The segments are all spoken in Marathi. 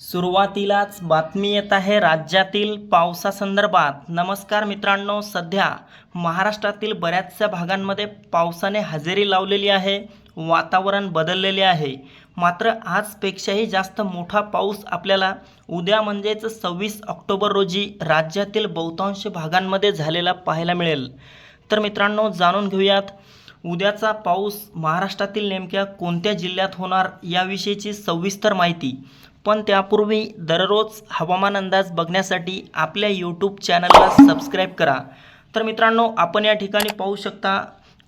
सुरुवातीलाच बातमी येत आहे राज्यातील पावसासंदर्भात. नमस्कार मित्रांनो सध्या महाराष्ट्रातील बऱ्याचशा भागांमध्ये पावसाने हजेरी लावलेली आहे वातावरण बदललेले आहे. मात्र आजपेक्षाही जास्त मोठा पाऊस आपल्याला उद्या म्हणजेच सव्वीस ऑक्टोबर रोजी राज्यातील बहुतांश भागांमध्ये झालेला पाहायला मिळेल. तर मित्रांनो जाणून घेऊयात उद्याचा पाऊस महाराष्ट्रातील नेमक्या कोणत्या जिल्ह्यात होणार याविषयीची सविस्तर माहिती. पण त्यापूर्वी दररोज हवामान अंदाज बघण्यासाठी आपल्या यूट्यूब चॅनलला सबस्क्राईब करा. तर मित्रांनो आपण या ठिकाणी पाहू शकता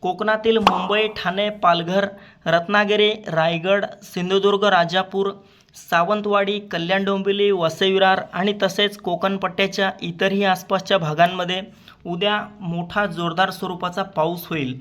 कोकणातील मुंबई ठाणे पालघर रत्नागिरी रायगड सिंधुदुर्ग राजापूर सावंतवाडी कल्याण डोंबिवली वसईविरार आणि तसेच कोकणपट्ट्याच्या इतरही आसपासच्या भागांमध्ये उद्या मोठा जोरदार स्वरूपाचा पाऊस होईल.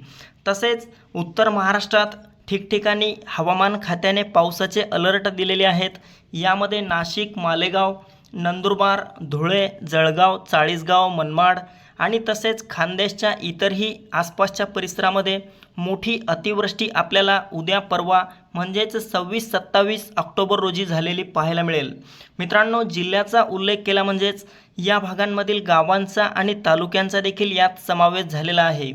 तसेच उत्तर महाराष्ट्रात ठिकठिकाणी हवामान खात्याने पावसाचे अलर्ट दिलेले आहेत. यामध्ये नाशिक मालेगाव नंदुरबार धुळे जळगाव चाळीसगाव मनमाड आणि तसेच खानदेशच्या इतरही आसपासच्या परिसरामध्ये मोठी अतिवृष्टी आपल्याला उद्या परवा म्हणजेच सव्वीस सत्तावीस ऑक्टोबर रोजी झालेली पाहायला मिळेल. मित्रांनो जिल्ह्याचा उल्लेख केला म्हणजेच या भागांमधील गावांचा आणि तालुक्यांचा देखील यात समावेश झालेला आहे.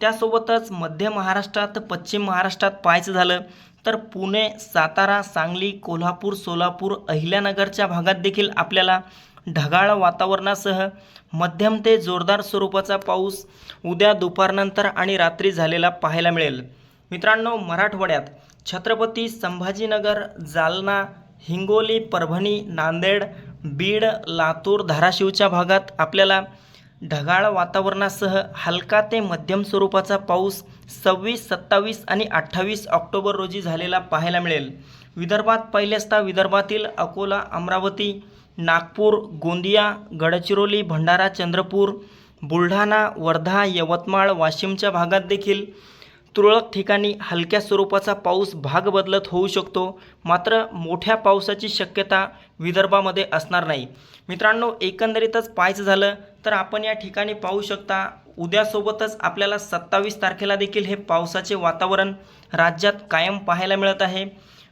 त्यासोबतच मध्य महाराष्ट्रात पश्चिम महाराष्ट्रात पाहायचं झालं तर पुणे सातारा सांगली कोल्हापूर सोलापूर अहिल्यानगरच्या भागात देखील आपल्याला ढगाळ वातावरणासह मध्यम ते जोरदार स्वरूपाचा पाऊस उद्या दुपारनंतर आणि रात्री झालेला पाहायला मिळेल. मित्रांनो मराठवाड्यात छत्रपती संभाजीनगर जालना हिंगोली परभणी नांदेड बीड लातूर धाराशिवच्या भागात आपल्याला ढगाळ वातावरणासह हलका ते मध्यम स्वरूपाचा पाऊस सव्वीस सत्तावीस आणि अठ्ठावीस ऑक्टोबर रोजी झालेला पाहायला मिळेल. विदर्भात पहिले असता विदर्भातील अकोला अमरावती नागपूर गोंदिया गडचिरोली भंडारा चंद्रपूर बुलढाणा वर्धा यवतमाळ वाशिमच्या भागात देखील तुरळक ठिकाणी हलक्या स्वरूपाचा पाऊस भाग बदलत होऊ शकतो. मात्र मोठ्या पावसाची शक्यता विदर्भामध्ये असणार नाही. मित्रांनो एकंदरीतच पाहायचं झालं तर आपण या ठिकाणी पाहू शकता उद्यासोबतच आपल्याला सत्तावीस तारखेला देखील हे पावसाचे वातावरण राज्यात कायम पाहायला मिळत आहे.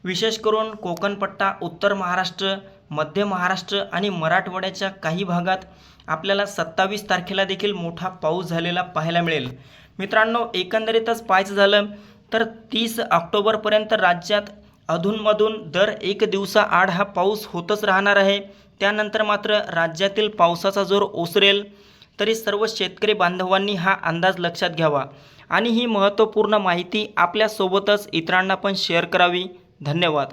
विशेष करून कोकणपट्टा उत्तर महाराष्ट्र मध्य महाराष्ट्र आणि मराठवाड्याच्या काही भागात आपल्याला सत्तावीस तारखेला देखील मोठा पाऊस झालेला पाहायला मिळेल. मित्रांनो एकंदरीतच पाहायचं झालं तर तीस ऑक्टोबरपर्यंत राज्यात अधूनमधून दर एक दिवसाआड हा पाऊस होतच राहणार आहे. त्यानंतर मात्र राज्यातील पावसाचा जोर ओसरेल तरी सर्व शेतकरी बांधवांनी हा अंदाज लक्षात घ्यावा. आणि ही महत्त्वपूर्ण माहिती आपल्यासोबतच इतरांना पण शेअर करावी. धन्यवाद.